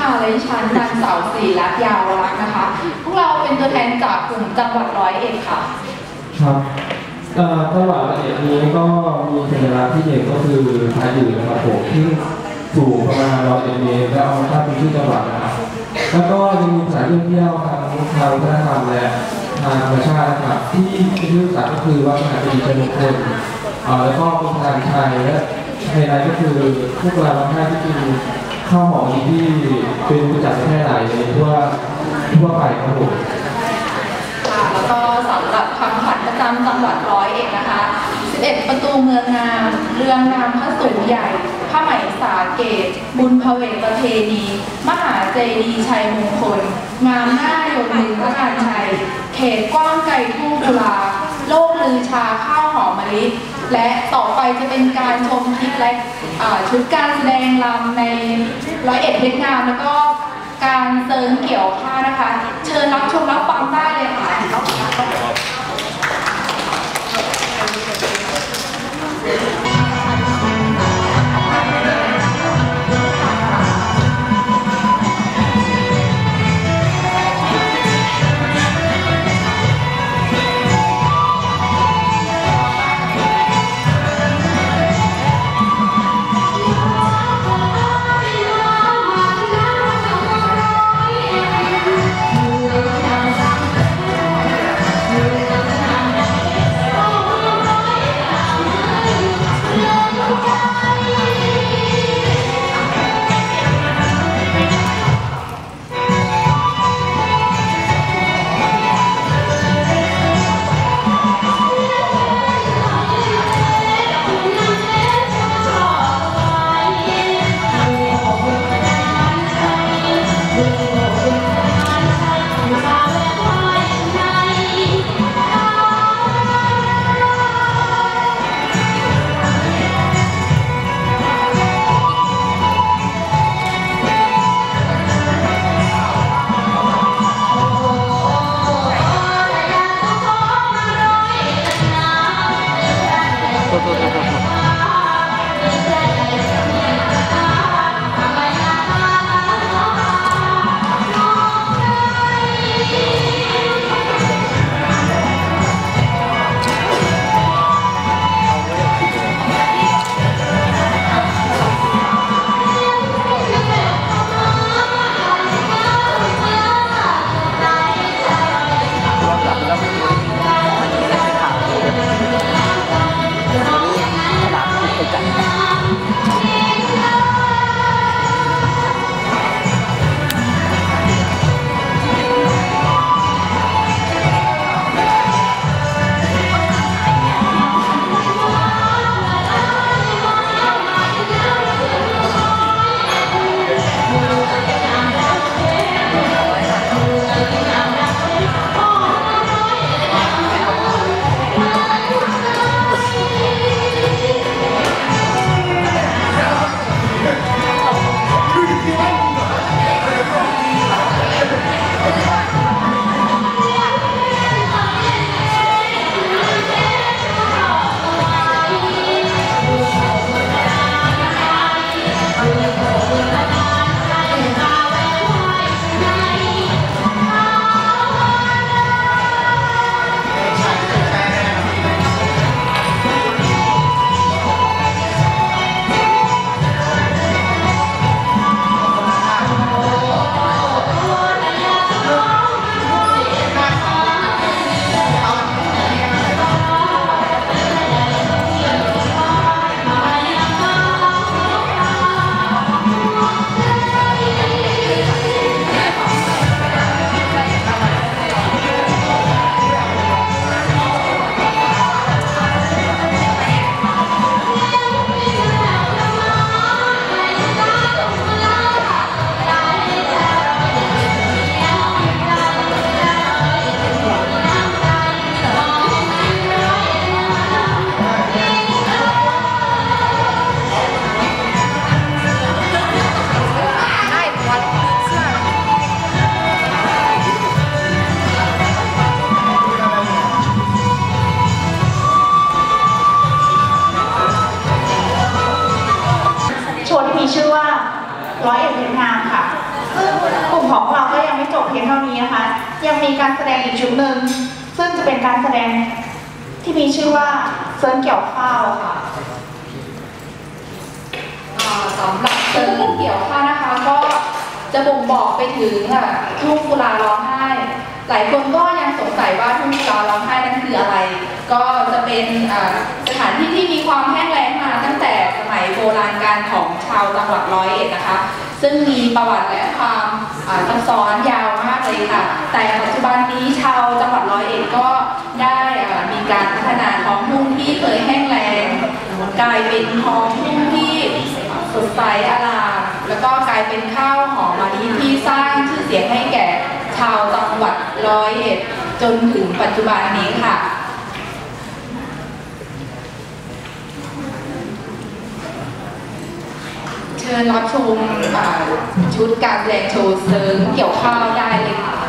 ค่ะและดิฉันนางสาวศรีรัตน์ยาวรักษ์นะคะ พวกเราเป็นตัวแทนจากกลุ่มจังหวัดร้อยเอ็ดค่ะ ครับเอ่อจังหวัดละเอียดนี้ก็มีสัญลักษณ์ที่เด่นก็คือพายุนะครับผมที่สูงประมาณร้อยเอ็ดเมตรและเอามาตั้งเป็นชื่อจังหวัดนะครับแล้วก็ยังมีสถานที่เที่ยวทางทางวัฒนธรรมและทางธรรมชาตินะครับที่เป็นที่รู้จักก็คือวัดมหาปีเป็นมงคลเอ่อแล้วก็เป็นทางชัยและไฮไลท์ก็คือพวกเราท่านที่กิน ข้าวหอมที่เป็นประจักษ์แพร่หลายในทั่วทั่วไปครับผมค่ะแล้วก็สำหรับคำขวัญประจำจังหวัดร้อยเอ็ดนะคะ 11 ประตูเมืองงาม เรืองนามพระสูงใหญ่ผ้าไหมสาเกต บุญพเวทประเพณี มหาเจดียชัยมงคล งามหน้ายนต์มือพระการชัย เขตกว้างไกลทุ่งกุลา โลกลือชาข้าวหอมมะลิ และต่อไปจะเป็นการชมคลิปและชุดการแสดงรำในร้อยเอ็ดเพชรงามแล้วก็การเซิร์นเกี่ยวข้าวนะคะ เชิญรับชมรับ go, go. การแสดงอีกชุดหนึ่งซึ่งจะเป็นการแสดงที่มีชื่อว่าเซิร์นเกี่ยวข้าวค่ะสำหรับเซิร์ฟเกี่ยวข้าวนะคะ ก็จะบ่งบอกไปถึงอะทุ่งกุลาร้องไห้ หลายคนก็ยังสงสัยว่าทุ่งกุลาร้องไห้นั้นคืออะไร ก็จะเป็นสถานที่ที่มีความแห้งแล้งมาตั้งแต่สมัยโบราณการของชาวจังหวัดร้อยเอ็ดนะคะ ซึ่งมีประวัติและความซับซ้อนยาว เลยค่ะ แต่ปัจจุบันนี้ชาวจังหวัดร้อยเอ็ดก็ได้มีการพัฒนาท้องทุ่งที่เคยแห้งแล้งกลายเป็นท้องทุ่งที่สดใสอลามแล้วก็กลายเป็นข้าวหอมมะลิที่สร้างชื่อเสียงให้แก่ชาวจังหวัดร้อยเอ็ดจนถึงปัจจุบันนี้ค่ะ เชิญรับชมชุดการแสดงโชว์เสริมเกี่ยวข้าวได้เลยค่ะ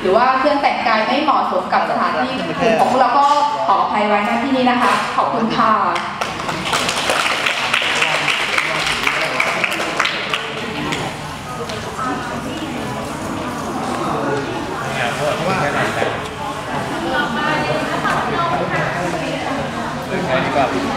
หรือว่าเครื่องแต่งกายไม่เหมาะสมกับสถานที่ของพวกเราก็ขออภัยไว้ณที่นี้นะคะ ขอบคุณค่ะดีกว่า